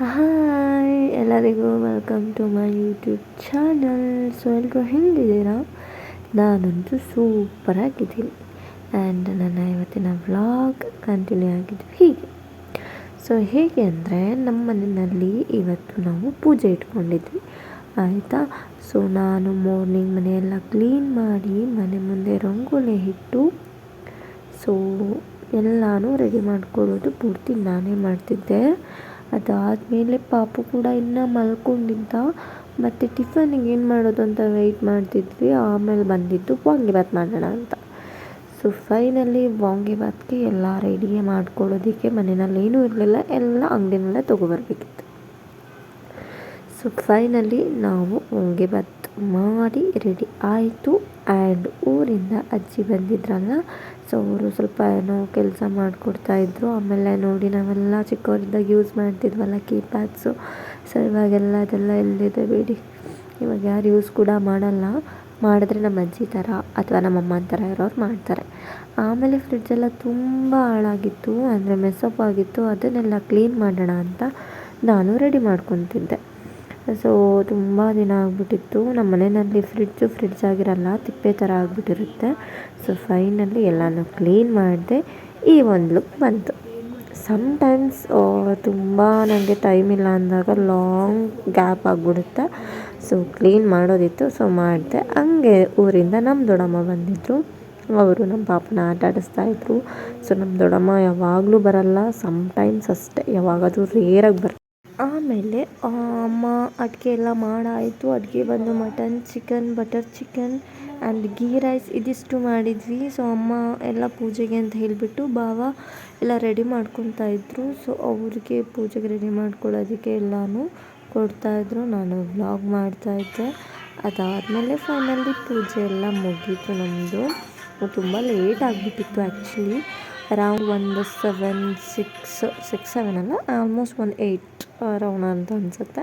Hi, ಎಲ್ಲರಿಗೂ welcome to my YouTube channel so ಎಲ್ಲರೂ ಹೆಂಗಿದ್ದೀರಾ? ನಾನಂತೂ ಸೂಪರಾಗಿದ್ದೀನಿ ಆ್ಯಂಡ್ ನನ್ನ ಇವತ್ತಿನ ವ್ಲಾಗ್ ಕಂಟಿನ್ಯೂ ಆಗಿದ್ದು ಹೀಗೆ. ಸೊ ಹೇಗೆ ಅಂದರೆ ನಮ್ಮ ಮನೆಯಲ್ಲಿ ಇವತ್ತು ನಾವು ಪೂಜೆ ಇಟ್ಕೊಂಡಿದ್ವಿ. ಆಯಿತಾ? ಸೊ ನಾನು ಮಾರ್ನಿಂಗ್ ಮನೆಯೆಲ್ಲ ಕ್ಲೀನ್ ಮಾಡಿ ಮನೆ ಮುಂದೆ ರಂಗೋಲಿ ಇಟ್ಟು ಸೊ ಎಲ್ಲನೂ ರೆಡಿ ಮಾಡ್ಕೊಳ್ಳೋದು ಪೂರ್ತಿ ನಾನೇ ಮಾಡ್ತಿದ್ದೆ. ಅದಾದಮೇಲೆ ಪಾಪು ಕೂಡ ಇನ್ನೂ ಮಲ್ಕೊಂಡಿದ್ದ. ಮತ್ತು ಟಿಫನಿಗೆ ಏನು ಮಾಡೋದು ಅಂತ ವೆಯ್ಟ್ ಮಾಡ್ತಿದ್ವಿ. ಆಮೇಲೆ ಬಂದಿದ್ದು ವಾಂಗಿಬಾತ್ ಮಾಡೋಣ ಅಂತ. ಸೊ ಫೈನಲಿ ವಾಂಗಿಬಾತ್ಗೆ ಎಲ್ಲ ರೆಡಿಯೇ ಮಾಡ್ಕೊಳ್ಳೋದಕ್ಕೆ ಮನೆಯಲ್ಲಿ ಏನೂ ಇರಲಿಲ್ಲ. ಎಲ್ಲ ಅಂಗಡಿನಲ್ಲೇ ತೊಗೊಬರ್ಬೇಕಿತ್ತು. ಸೊ ಫೈನಲಿ ನಾವು ವಾಂಗಿಬಾತ್ ಮಾಡಿ ರೆಡಿ ಆಯಿತು. ಆ್ಯಂಡ್ ಊರಿಂದ ಅಜ್ಜಿ ಬಂದಿದ್ರಲ್ಲ, ಸೊ ಅವರು ಸ್ವಲ್ಪ ಏನೋ ಕೆಲಸ ಮಾಡಿಕೊಡ್ತಾಯಿದ್ರು ಆಮೇಲೆ ನೋಡಿ ನಾವೆಲ್ಲ ಚಿಕ್ಕವರಿದ್ದಾಗ ಯೂಸ್ ಮಾಡ್ತಿದ್ವಲ್ಲ ಕೀಪ್ಯಾಡ್ಸು ಸೊ ಇವಾಗೆಲ್ಲ ಅದೆಲ್ಲ ಎಲ್ಲಿದೆ ಬೇಡಿ. ಇವಾಗ ಯಾರು ಯೂಸ್ ಕೂಡ ಮಾಡಲ್ಲ. ಮಾಡಿದ್ರೆ ನಮ್ಮ ಅಜ್ಜಿ ಥರ ಅಥವಾ ನಮ್ಮ ಥರ ಇರೋರು ಮಾಡ್ತಾರೆ. ಆಮೇಲೆ ಫ್ರಿಡ್ಜೆಲ್ಲ ತುಂಬ ಹಾಳಾಗಿತ್ತು, ಅಂದರೆ ಮೆಸ್ಸಪ್ ಆಗಿತ್ತು. ಅದನ್ನೆಲ್ಲ ಕ್ಲೀನ್ ಮಾಡೋಣ ಅಂತ ನಾನು ರೆಡಿ ಮಾಡ್ಕೊತಿದ್ದೆ ಸೊ ತುಂಬ ದಿನ ಆಗಿಬಿಟ್ಟಿತ್ತು. ನಮ್ಮ ಮನೆಯಲ್ಲಿ ಫ್ರಿಡ್ಜು ಫ್ರಿಡ್ಜ್ ಆಗಿರಲ್ಲ, ತಿಪ್ಪೆ ಥರ ಆಗಿಬಿಟ್ಟಿರುತ್ತೆ. ಸೊ ಫೈನಲಿ ಎಲ್ಲನೂ ಕ್ಲೀನ್ ಮಾಡಿದೆ. ಈ ಒಂದು ಲುಕ್ ಬಂತು. ಸಮ್ಟೈಮ್ಸ್ ತುಂಬ ನನಗೆ ಟೈಮ್ ಇಲ್ಲ ಅಂದಾಗ ಲಾಂಗ್ ಗ್ಯಾಪ್ ಆಗಿಬಿಡುತ್ತೆ. ಸೊ ಕ್ಲೀನ್ ಮಾಡೋದಿತ್ತು. ಸೊ ಮಾಡಿದೆ. ಹಂಗೆ ಊರಿಂದ ನಮ್ಮ ದೊಡ್ಡಮ್ಮ ಬಂದಿದ್ದರು ಅವರು ನಮ್ಮ ಪಾಪನ ಆಟ ಆಡಿಸ್ತಾಯಿದ್ರು ಸೊ ನಮ್ಮ ದೊಡ್ಡಮ್ಮ ಯಾವಾಗಲೂ ಬರಲ್ಲ. ಸಮ್ಟೈಮ್ಸ್ ಅಷ್ಟೇ. ಯಾವಾಗಾದರೂ ರೇರಾಗಿ ಬರ್ತಾರೆ ಆಮೇಲೆ ಅಮ್ಮ ಅಡುಗೆ ಎಲ್ಲ ಮಾಡಾಯಿತು. ಅಡುಗೆ ಬಂದು mutton chicken butter chicken and ghee rice ಇದಿಷ್ಟು ಮಾಡಿದ್ವಿ. ಸೊ ಅಮ್ಮ ಎಲ್ಲ ಪೂಜೆಗೆ ಅಂತ ಹೇಳಿಬಿಟ್ಟು ಭಾವ ಎಲ್ಲ ರೆಡಿ ಮಾಡ್ಕೊತಾ ಇದ್ದರು ಸೊ ಅವ್ರಿಗೆ ಪೂಜೆಗೆ ರೆಡಿ ಮಾಡ್ಕೊಳ್ಳೋದಕ್ಕೆ ಎಲ್ಲನೂ ಕೊಡ್ತಾಯಿದ್ರು ನಾನು ವ್ಲಾಗ್ ಮಾಡ್ತಾಯಿದ್ದೆ ಅದಾದಮೇಲೆ ಫೈನಲಿ ಪೂಜೆ ಎಲ್ಲ ಮುಗೀತು ನಮ್ಮದು ತುಂಬ ಲೇಟ್ ಆಗಿಬಿಟ್ಟಿತ್ತು ಆ್ಯಕ್ಚುಲಿ ಅರೌಂಡ್ ಒಂದು ಸೆವೆನ್ ಸಿಕ್ಸ್ ಸಿಕ್ಸ್ ಸೆವೆನ್ ಅಲ್ಲ? ಆಲ್ಮೋಸ್ಟ್ ಒಂದು ಏಯ್ಟ್ ಅರೌಂಡ್ ಅಂತ ಅನಿಸುತ್ತೆ.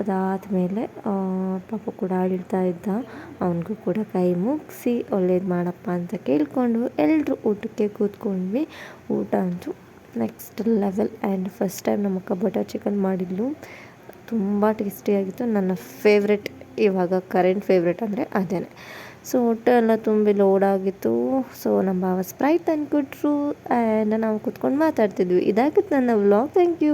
ಅದಾದಮೇಲೆ ಪಾಪ ಕೂಡ ಅಳ್ತಾ ಇದ್ದ. ಅವನಿಗೂ ಕೂಡ ಕೈ ಮುಗಿಸಿ, ಒಳ್ಳೇದು ಮಾಡಪ್ಪ ಅಂತ ಕೇಳಿಕೊಂಡು ಎಲ್ಲರೂ ಊಟಕ್ಕೆ ಕೂತ್ಕೊಂಡ್ವಿ. ಊಟ ಅಂತೂ next level and first time ನಮ್ಮಕ್ಕ ಬಟರ್ ಚಿಕನ್ ಮಾಡಿದ್ಲು. ತುಂಬ ಟೇಸ್ಟಿಯಾಗಿತ್ತು ನನ್ನ ಫೇವ್ರೆಟ್ ಇವಾಗ ಕರೆಂಟ್ ಫೇವ್ರೆಟ್ ಅಂದರೆ ಅದೇ ಸೊ ಹೊಟ್ಟೆ ಎಲ್ಲ ತುಂಬಿ ಲೋಡ್ ಆಗಿತ್ತು. ಸೊ ನಮ್ಮ ಭಾವ ಸ್ಪ್ರೈಟ್ ತಂದುಕೊಟ್ರು ಆ್ಯಂಡ್ ನಾವು ಕೂತ್ಕೊಂಡು ಮಾತಾಡ್ತಿದ್ವಿ. ಇದಾಗಿತ್ತು ನನ್ನ ವ್ಲಾಗ್ ಥ್ಯಾಂಕ್ ಯು